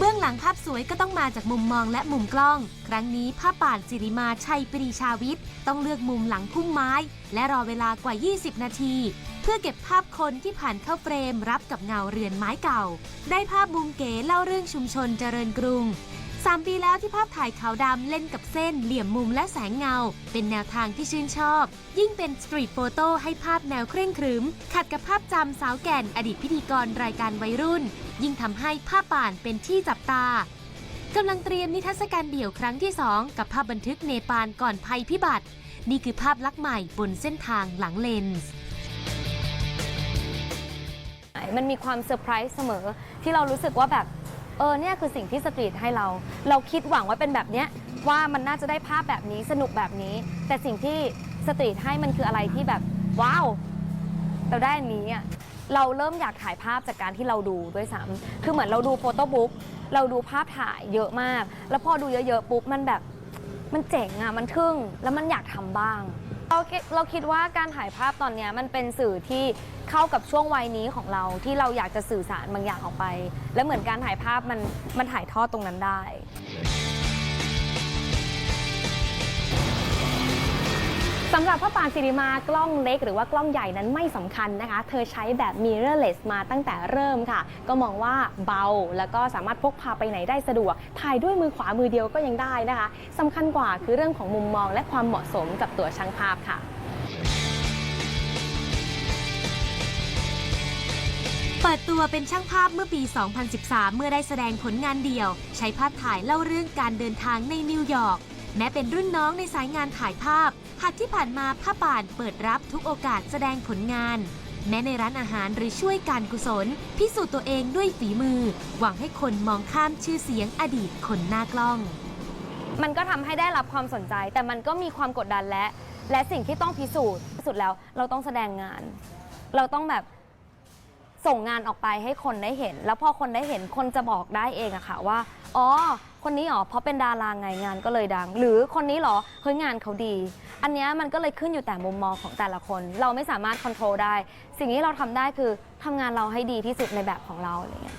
เบื้องหลังภาพสวยก็ต้องมาจากมุมมองและมุมกล้อง ครั้งนี้ภาพป่านสิริมาชัยปรีชาวิทย์ต้องเลือกมุมหลังพุ่มไม้ และรอเวลากว่า 20 นาที เพื่อเก็บภาพคนที่ผ่านเข้าเฟรมรับกับเงาเรือนไม้เก่า ได้ภาพมุมเก๋เล่าเรื่องชุมชนเจริญกรุง 3 ปีแล้วที่ภาพถ่ายขาวดำเล่นกับเส้น เหลี่ยมมุมและแสงเงา เป็นแนวทางที่ชื่นชอบ ยิ่งเป็นสตรีทโฟโต้ให้ภาพแนวเคร่งครึม ขัดกับภาพจำสาวแก่นอดีตพิธีกรรายการวัยรุ่น ยิ่งทำให้ภาพป่านเป็นที่จับตากำลังเตรียมนิทรรศการเดี่ยวครั้งที่ 2 กับภาพบันทึกเนปาลก่อนภัยพิบัติ นี่คือภาพลักษณ์ใหม่บนเส้นทางหลังเลนส์มันมีความเซอร์ไพรส์เสมอที่เรารู้สึกว่าแบบ เออเนี่ยคือสิ่งที่สตรีทให้เรา เราคิดหวังว่าเป็นแบบเนี้ยว่ามันน่าจะได้ภาพแบบนี้สนุกแบบนี้ แต่สิ่งที่สตรีทให้มันคืออะไรที่แบบว้าวเราได้อันนี้อะเราเริ่มอยากถ่ายภาพจากการที่เราดูด้วยซ้ำคือเหมือนเราดูโฟโต้บุ๊กเราดูภาพถ่ายเยอะมาก แล้วพอดูเยอะๆปุ๊บมันแบบมันเจ๋งอะมันทึ่งแล้วมันอยากทำบ้าง เราคิดเราคิดว่าการถ่ายภาพตอนเนี้ยมันเป็นสื่อที่เข้ากับช่วงวัยนี้ของเราที่เราอยากจะสื่อสารบางอย่างออกไป และเหมือนการถ่ายภาพมันมันถ่ายทอดตรงนั้นได้ สำหรับพระปางสิริมากล้องเล็กหรือว่ากล้องใหญ่นั้นไม่สำคัญนะคะ เธอใช้แบบ mirrorless มาตั้งแต่เริ่มค่ะ ก็มองว่าเบาแล้วก็สามารถพกพาไปไหนได้สะดวก ถ่ายด้วยมือขวามือเดียวก็ยังได้นะคะสำคัญกว่าคือเรื่องของมุมมองและความเหมาะสมกับตัวช่างภาพค่ะเปิดตัวเป็นช่างภาพเมื่อปี 2013 เมื่อได้แสดงผลงานเดี่ยว ใช้ภาพถ่ายเล่าเรื่องการเดินทางในนิวยอร์ก แม้เป็นรุ่นน้องในสายงานถ่ายภาพ หากที่ผ่านมาผ้าป่านเปิดรับทุกโอกาสแสดงผลงาน แม้ในร้านอาหารหรือช่วยการกุศล พิสูจน์ตัวเองด้วยฝีมือ หวังให้คนมองข้ามชื่อเสียงอดีตคนหน้ากล้อง มันก็ทำให้ได้รับความสนใจ แต่มันก็มีความกดดันและ และสิ่งที่ต้องพิสูจน์ที่สุดแล้วเราต้องแสดงงาน เราต้องแบบ ส่งงานออกไปให้คนได้เห็น แล้วพอคนได้เห็นคนจะบอกได้เองอะค่ะว่า อ๋อ คนนี้หรอเพราะเป็นดาราไงงานก็เลยดัง หรือคนนี้หรอเฮ้ยงานเขาดี อันเนี้ยมันก็เลยขึ้นอยู่แต่มุมมองของแต่ละคน เราไม่สามารถควบคุมได้ สิ่งที่เราทำได้คือทำงานเราให้ดีที่สุดในแบบของเราอะไรเงี้ย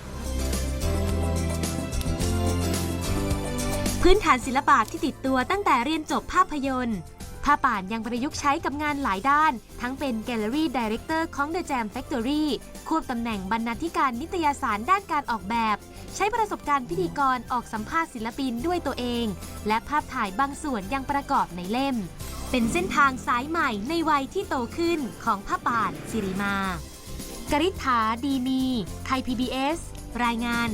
พื้นฐานศิลปะที่ติดตัวตั้งแต่เรียนจบภาพยนตร์ ผ้าป่านยังประยุกต์ใช้กับงานหลายด้าน ทั้งเป็นแกลเลอรี่ดีเรคเตอร์ของ The Jam Factory ควบตำแหน่งบรรณาธิการนิตยสารด้านการออกแบบ ใช้ประสบการณ์พิธีกรออกสัมภาษณ์ศิลปินด้วยตัวเอง และภาพถ่ายบางส่วนยังประกอบในเล่ม เป็นเส้นทางสายใหม่ในวัยที่โตขึ้นของผ้าป่านสิริมากริษฐาดีมี ไทย PBS รายงาน